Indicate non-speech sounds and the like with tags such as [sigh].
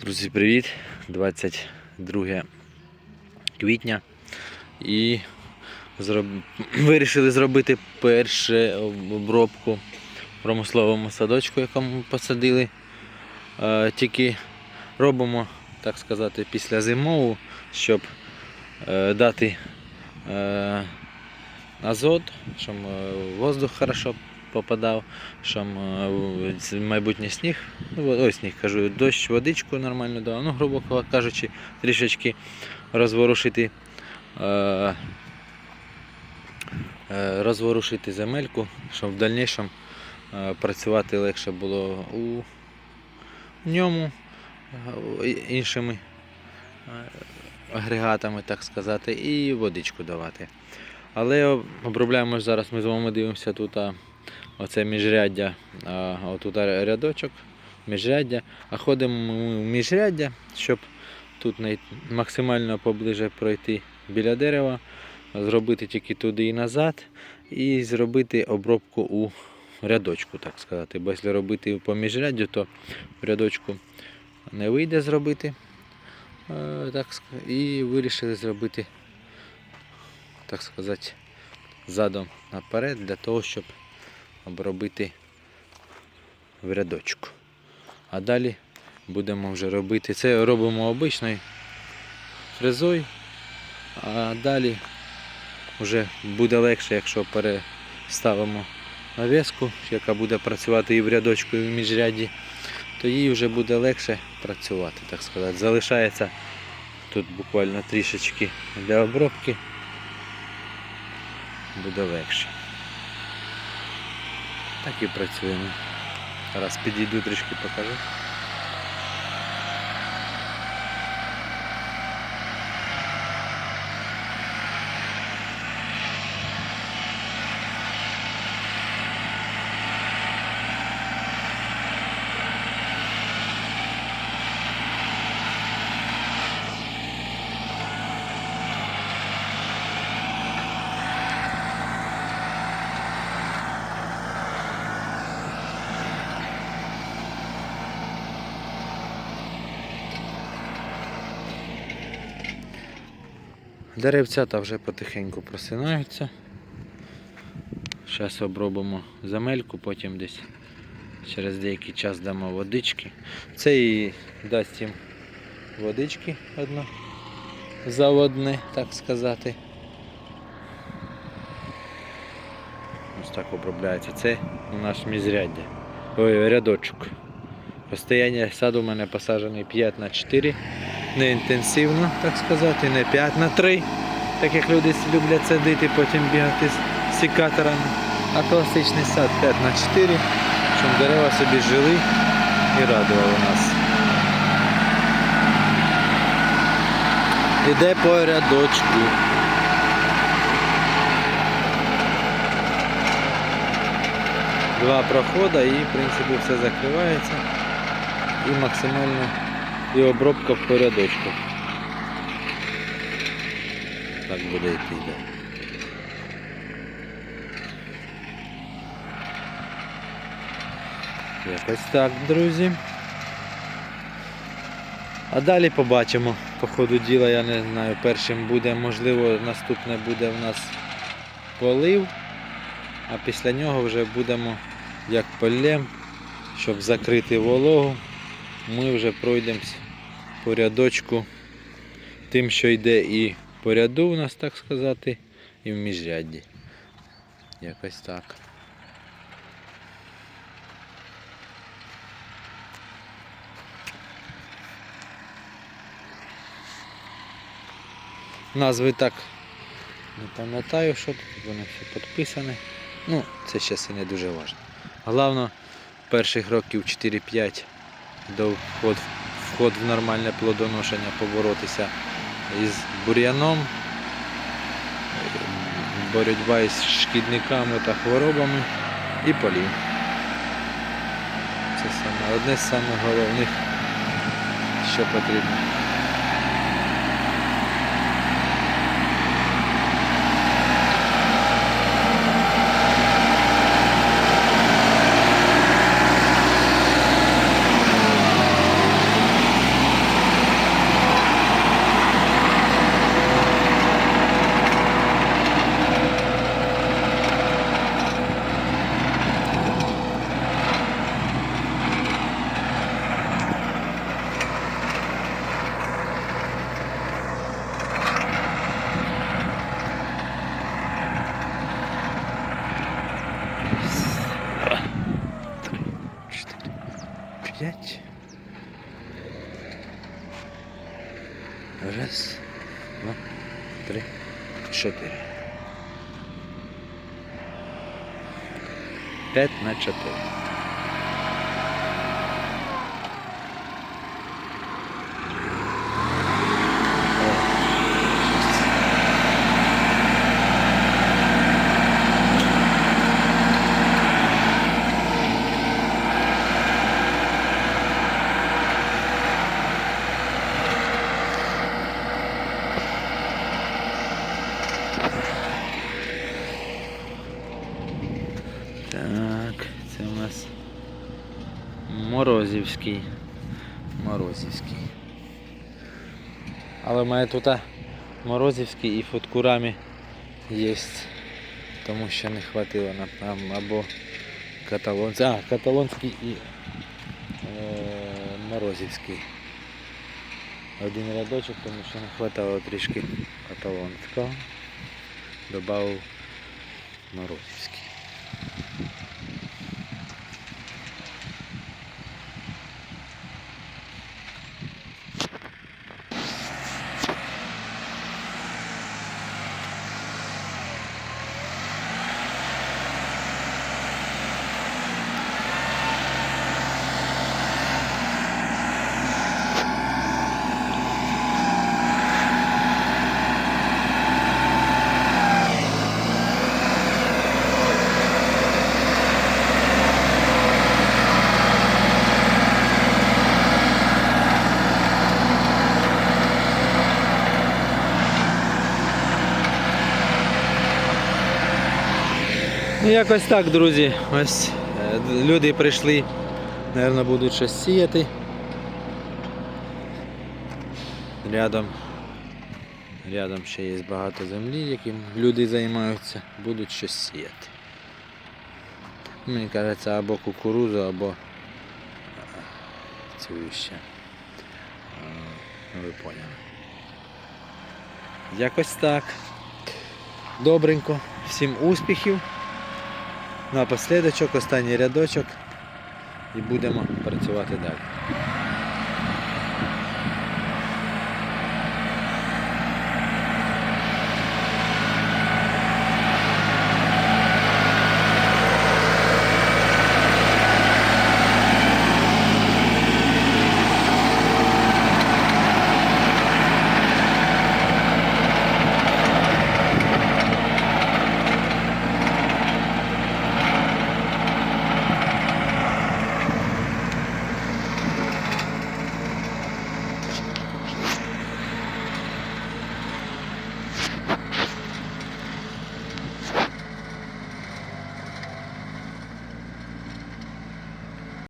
Друзі, привіт! 22 квітня і зроб... [clears throat] вирішили зробити першу обробку в промисловому садочку, якому посадили. Е, тільки робимо, так сказати, після зимову, щоб е, дати е, азот, щоб воздух хорошо попадав, щоб е, з- сніг, ну, ой, сніг кажу, дощ, водичку нормально дав, ну, грубо кажучи, трішечки розворушити, е, е, розворушити земельку, щоб в дальнішому працювати легше було у ньому іншими агрегатами, так сказати, і водичку давати. Але обробляємо зараз, ми з вами дивимося тут. Оце міжряддя, отут рядочок, міжряддя, а ходимо ми в міжряддя, щоб тут максимально поближе пройти біля дерева, зробити тільки туди і назад, і зробити обробку у рядочку, так сказати. Бо якщо робити по міжряддю, то в рядочку не вийде зробити. Так, і вирішили зробити, так сказати, задом наперед для того, щоб обробити в рядочку. А далі будемо вже робити. Це робимо обичною фрезою, а далі вже буде легше, якщо переставимо навіску, яка буде працювати і в рядочку, і в міжряді, то їй вже буде легше працювати, так сказати. Залишається тут буквально трішечки для обробки, буде легше. Так і працюємо. Зараз підійду трішки покажу. Деревцята вже потихеньку просинаються. Зараз обробимо земельку, потім десь через деякий час дамо водички. Це і дасть їм водички одно заводне, так сказати. Ось так обробляється. Це у нас мізряддя. Ой, рядочок. Розстояння саду у мене посаджений 5 на 4 не інтенсивно, так сказати, не 5 на 3, так як люди люблять садити, потім бігати з сікаторами. А класичний сад 5 на 4, щоб дерева собі жили і радували нас. Іде по рядочку. Два проходи і в принципі все закривається і максимально і обробка в порядочку. Так буде йти йде. Якось так, друзі. А далі побачимо. По ходу діла я не знаю, першим буде, можливо, наступне буде в нас полив, а після нього вже будемо як полем, щоб закрити вологу ми вже пройдемось по рядочку тим, що йде і по ряду у нас, так сказати, і в міжрядді. Якось так. Назви так не пам'ятаю, що тут вони всі підписані. Ну, це і не дуже важливо. Головне, перших років 4-5 до вход, вход в нормальне плодоношення поборотися із бур'яном, боротьба із шкідниками та хворобами і полів. Це саме одне з найголовніших, що потрібно. П'ять. Раз, два, три, чотири. П'ять на чотири. Так, це у нас Морозівський. Морозівський. Але в мене тут Морозівський і футкурами є. Тому що не хватило нам або каталонський. А, каталонський і е, Морозівський. Один рядочок, тому що не хватало трішки каталонського. Добавив Морозівський. Ну, якось так, друзі. Ось е, люди прийшли, мабуть, будуть щось сіяти. Рядом, рядом ще є багато землі, яким люди займаються, будуть щось сіяти. Мені кажеться, або кукурузу, або е, цю ще. Е, Ну, ви поняли. Якось так. Добренько. Всім успіхів. Напослідочок, останній рядочок і будемо працювати далі.